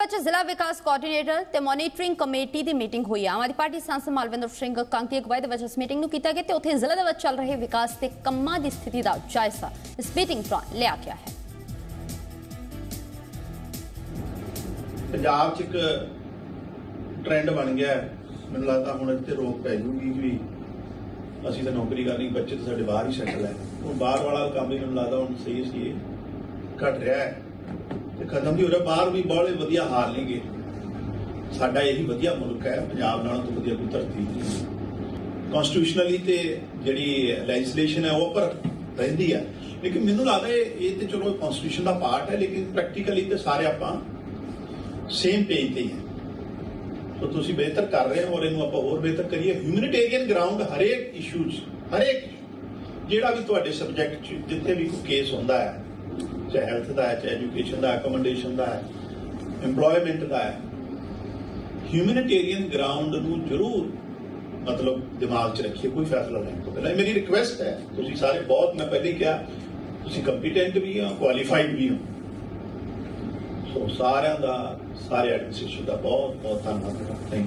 ਵਿੱਚ ਜ਼ਿਲ੍ਹਾ ਵਿਕਾਸ ਕੋਆਰਡੀਨੇਟਰ ਤੇ ਮੋਨੀਟਰਿੰਗ ਕਮੇਟੀ ਦੀ ਮੀਟਿੰਗ ਹੋਈ ਆਮ ਆਦਮੀ ਪਾਰਟੀ ਸੰਸਦ ਮਾਲਵਿੰਦਰ ਸਿੰਘ ਕੰਕੀ ਦੀ ਅਗਵਾਈ ਦੇ ਵਿੱਚ ਇਸ ਮੀਟਿੰਗ ਨੂੰ ਕੀਤਾ ਗਿਆ ਤੇ ਉੱਥੇ ਜ਼ਿਲ੍ਹਾ ਦੇ ਵਿੱਚ ਚੱਲ ਰਹੇ ਵਿਕਾਸ ਦੇ ਕੰਮਾਂ ਦੀ ਸਥਿਤੀ ਦਾ ਜਾਇਜ਼ਾ ਇਸ ਮੀਟਿੰਗ ਦੌਰਾਨ ਲਿਆ ਗਿਆ ਹੈ। ਪੰਜਾਬ 'ਚ ਇੱਕ ਟ੍ਰੈਂਡ ਬਣ ਗਿਆ ਹੈ। ਮੈਨੂੰ ਲੱਗਦਾ ਹੁਣ ਇੱਥੇ ਰੋਕ ਪੈ ਜੂਗੀ ਵੀ ਅਸੀਂ ਤਾਂ ਨੌਕਰੀ ਕਰਨੀ, ਬੱਚੇ ਤਾਂ ਸਾਡੇ ਬਾਹਰ ਹੀ ਸੈਟਲ ਹੈ। ਹੁਣ ਬਾਹਰ ਵਾਲਾ ਕੰਮ ਹੀ ਮੈਨੂੰ ਲੱਗਦਾ ਹੁਣ ਸਹੀ ਸੀ ਘਟ ਰਿਹਾ ਹੈ। ਤੇ ਖਤਮ ਵੀ ਹੋ ਰਿਹਾ। ਬਾਹਰ ਵੀ ਬਹੁਤ ਵਧੀਆ ਹਾਰ ਨਹੀਂਗੇ ਸਾਡਾ ਇਹੀ ਵਧੀਆ ਮੁਲਕ ਹੈ। ਪੰਜਾਬ ਨਾਲੋਂ ਤੋਂ ਵਧੀਆ ਕੋਈ ਧਰਤੀ ਨਹੀਂ ਕਨਸਟੀਟਿਊਸ਼ਨਲੀ ਤੇ ਜਿਹੜੀ ਲੈਜਿਸਲੇਸ਼ਨ ਹੈ, ਉਹ ਪਰ ਰਹਿੰਦੀ ਹੈ। ਲੇਕਿਨ ਮੈਨੂੰ ਲੱਗਦਾ ਇਹ ਇਹ ਤੇ ਚਲੋ ਕਨਸਟੀਟਿਊਸ਼ਨ ਦਾ ਪਾਰਟ ਹੈ, ਲੇਕਿਨ ਪ੍ਰੈਕਟੀਕਲੀ ਤੇ ਸਾਰੇ ਆਪਾਂ ਸੇਮ ਪੇਜ ਤੇ ਹੀ ਹੈ। ਸੋ ਤੁਸੀਂ ਬਿਹਤਰ ਕਰ ਰਹੇ ਹੋ ਔਰ ਇਹਨੂੰ ਆਪਾਂ ਹੋਰ ਬਿਹਤਰ ਕਰੀਏ। ਹਿਊਮੈਨਿਟੇਰੀਅਨ ਗਰਾਊਂਡ ਹਰੇਕ ਇਸ਼ੂ 'ਚ ਹਰੇਕ ਜਿਹੜਾ ਵੀ ਤੁਹਾਡੇ ਸਬਜੈਕਟ 'ਚ ਜਿੱਥੇ ਵੀ ਕੋਈ ਕੇਸ ਹੁੰਦਾ ਹੈ ਚਾਹੇ ਹੈਲਥ ਦਾ ਹੈ, ਚਾਹੇ ਐਜੂਕੇਸ਼ਨ ਦਾ ਅਕਮੋਡੇਸ਼ਨ ਦਾ ਹੈ, EMPLOYMENT ਦਾ ਹੈ ਹਿਊਮੈਨਿਟੇਰੀਅਨ ਗਰਾਊਂਡ ਨੂੰ ਜ਼ਰੂਰ ਮਤਲਬ ਦਿਮਾਗ 'ਚ ਰੱਖੀਏ, ਕੋਈ ਫੈਸਲਾ ਲੈਣ ਤੋਂ ਪਹਿਲਾਂ। ਮੇਰੀ ਰਿਕੁਐਸਟ ਹੈ, ਤੁਸੀਂ ਸਾਰੇ ਬਹੁਤ, ਮੈਂ ਪਹਿਲੇ ਕਿਹਾ, ਤੁਸੀਂ ਕੰਪੀਟੈਂਟ ਵੀ ਹੋ ਕੁਆਲੀਫਾਈਡ ਵੀ ਹੋ। ਸੋ ਸਾਰਿਆਂ ਦਾ, ਸਾਰੇ ਐਡਮਿਨਿਸਟ੍ਰੇਸ਼ਨ ਦਾ ਬਹੁਤ ਬਹੁਤ ਧੰਨਵਾਦ ਥੈਂਕ